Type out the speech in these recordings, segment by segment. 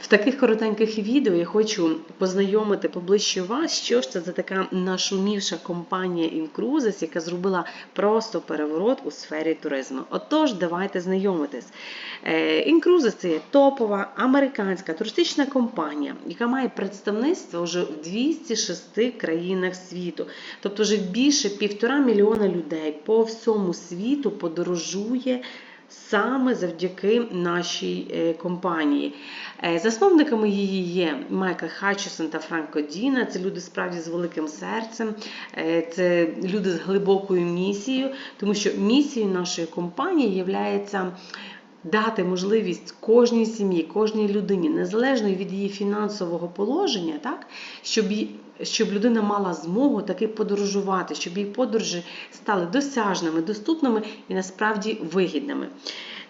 В таких коротеньких відео я хочу познайомити поближче вас, що ж це за така нашумівша компанія Incruises, яка зробила просто переворот у сфері туризму. Отож, давайте знайомитись. Е, Incruises – це є топова американська туристична компанія, яка має представництво вже в 206 країнах світу. Тобто вже більше півтора мільйона людей по всьому світу подорожує саме завдяки нашій е, компанії. Е, Засновниками її є Майкл Хатчесон та Франко Діна. Це люди справді з великим серцем, е, це люди з глибокою місією, тому що місією нашої компанії є дати можливість кожній сім'ї, кожній людині, незалежно від її фінансового положення, так, щоб, щоб людина мала змогу таки подорожувати, щоб її подорожі стали досяжними, доступними і насправді вигідними.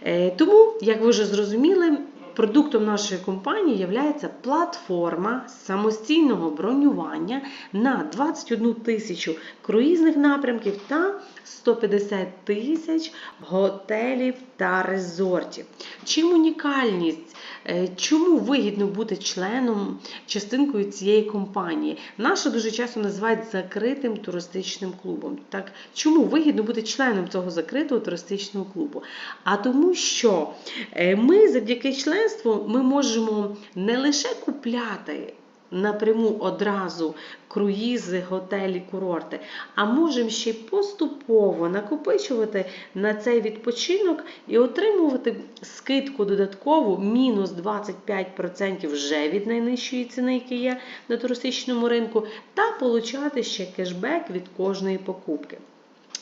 Е, Тому, як ви вже зрозуміли, продуктом нашої компанії є платформа самостійного бронювання на 21 тисячу круїзних напрямків та 150 тисяч готелів та резортів. Чим унікальність? Е, Чому вигідно бути членом, частинкою цієї компанії? Наша дуже часто називають закритим туристичним клубом. Так, чому вигідно бути членом цього закритого туристичного клубу? А тому, що е, ми завдяки членству ми можемо не лише купляти напряму одразу круїзи, готелі, курорти, а можемо ще й поступово накопичувати на цей відпочинок і отримувати скидку додаткову мінус 25% вже від найнижчої ціни, яка є на туристичному ринку, та получати ще кешбек від кожної покупки.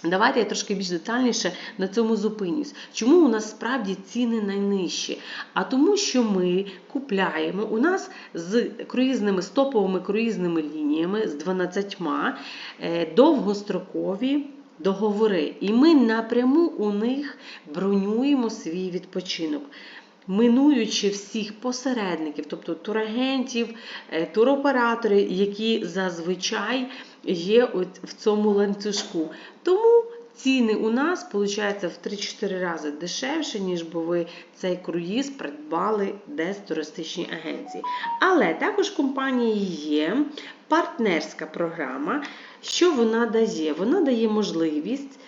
Давайте я трошки більш детальніше на цьому зупинюсь. Чому у нас справді ціни найнижчі? А тому, що ми купляємо у нас з круїзними стоповими круїзними лініями з 12 е, довгострокові. Договори, і ми напряму у них бронюємо свій відпочинок, минуючи всіх посередників, тобто турагентів, е, туроператорів, які зазвичай є в цьому ланцюжку. Тому ціни у нас виходить в 3-4 рази дешевше, ніж би ви цей круїз придбали десь в туристичній агенції. Але також в компанії є партнерська програма. Що вона дає? Вона дає можливість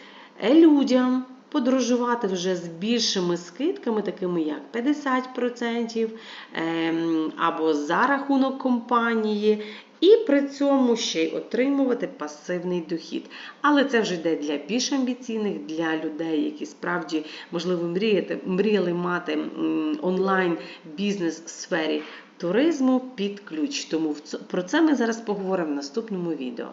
е, людям подорожувати вже з більшими скидками, такими як 50% ем, або за рахунок компанії, і при цьому ще й отримувати пасивний дохід. Але це вже йде для більш амбіційних, для людей, які справді можливо мріяти, мріяли мати онлайн бізнес в сфері туризму під ключ. Тому про це ми зараз поговоримо в наступному відео.